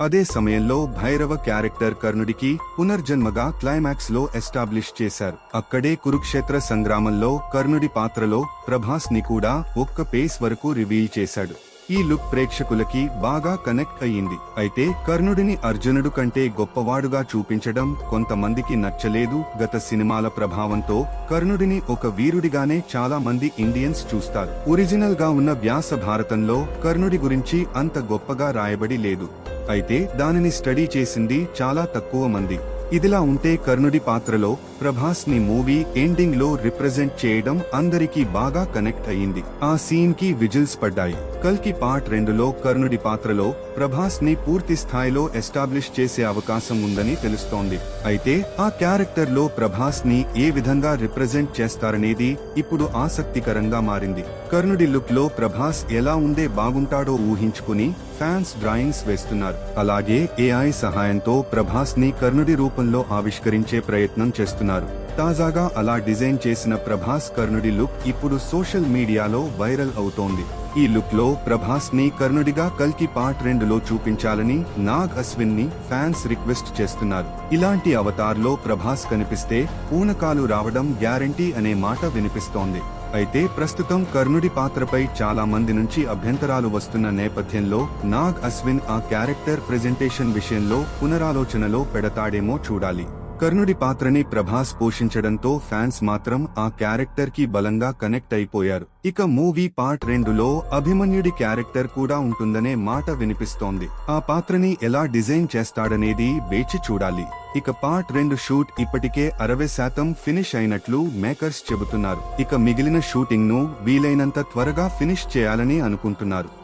అదే సమయంలో భైరవ క్యారెక్టర్ కర్ణుడికి పునర్జన్మగా క్లైమాక్స్లో ఎస్టాబ్లిష్ చేశారు. అక్కడే కురుక్షేత్ర సంగ్రామంలో కర్ణుడి పాత్రలో ప్రభాస్ని కూడా ఒక్క పేస్ వరకు రివీల్ చేశాడు. ఈ లుక్ ప్రేక్షకులకి బాగా కనెక్ట్ అయ్యింది. అయితే కర్ణుడిని అర్జునుడు కంటే గొప్పవాడుగా చూపించడం కొంతమందికి నచ్చలేదు. గత సినిమాల ప్రభావంతో కర్ణుడిని ఒక వీరుడిగానే చాలా మంది ఇండియన్స్ చూస్తారు. ఒరిజినల్గా ఉన్న వ్యాస భారతంలో కర్ణుడి గురించి అంత గొప్పగా రాయబడి లేదు. అయితే దానిని స్టడీ చేసింది చాలా తక్కువ మంది. ఇదిలా ఉంటే కర్ణుడి పాత్రలో ప్రభాస్ని మూవీ ఎండింగ్లో రిప్రజెంట్ చేయడం అందరికీ బాగా కనెక్ట్ అయ్యింది. ఆ సీన్కి విజిల్స్ పడ్డాయి. కల్కి పార్ట్ రెండులో కర్ణుడి పాత్రలో ప్రభాస్ని పూర్తి స్థాయిలో ఎస్టాబ్లిష్ చేసే అవకాశం ఉందని తెలుస్తోంది. అయితే ఆ క్యారెక్టర్లో ప్రభాస్ని ఏ విధంగా రిప్రజెంట్ చేస్తారనేది ఇప్పుడు ఆసక్తికరంగా మారింది. కర్ణుడి లుక్లో ప్రభాస్ ఎలా ఉండే బాగుంటాడో ఊహించుకుని ఫ్యాన్స్ డ్రాయింగ్స్ వేస్తున్నారు. అలాగే ఏఐ సహాయంతో ప్రభాస్ని కర్ణుడి రూపంలో ఆవిష్కరించే ప్రయత్నం చేస్తున్నారు. తాజాగా అలా డిజైన్ చేసిన ప్రభాస్ కర్ణుడి లుక్ ఇప్పుడు సోషల్ మీడియాలో వైరల్ అవుతోంది. ఈ లుక్లో ప్రభాస్ని కర్ణుడిగా కల్కి పార్ట్ రెండులో చూపించాలని నాగ్ అశ్విన్ని ఫ్యాన్స్ రిక్వెస్ట్ చేస్తున్నారు. ఇలాంటి అవతార్లో ప్రభాస్ కనిపిస్తే పూనకాలు రావడం గ్యారంటీ అనే మాట వినిపిస్తోంది. అయితే ప్రస్తుతం కర్ణుడి పాత్రపై చాలా మంది నుంచి అభ్యంతరాలు వస్తున్న నేపథ్యంలో నాగ్ అశ్విన్ ఆ క్యారెక్టర్ ప్రెజెంటేషన్ విషయంలో పునరాలోచనలో పెడతాడేమో చూడాలి. కర్ణుడి పాత్రని ప్రభాస్ పోషించడంతో ఫ్యాన్స్ మాత్రం ఆ క్యారెక్టర్కి బలంగా కనెక్ట్ అయిపోయారు. ఇక మూవీ పార్ట్ రెండులో అభిమన్యుడి క్యారెక్టర్ కూడా ఉంటుందనే మాట వినిపిస్తోంది. ఆ పాత్రని ఎలా డిజైన్ చేస్తాడనేది వేచి చూడాలి. ఇక పార్ట్ రెండు షూట్ ఇప్పటికే అరవై శాతం ఫినిష్ అయినట్లు మేకర్స్ చెబుతున్నారు. ఇక మిగిలిన షూటింగ్ను వీలైనంత త్వరగా ఫినిష్ చేయాలని అనుకుంటున్నారు.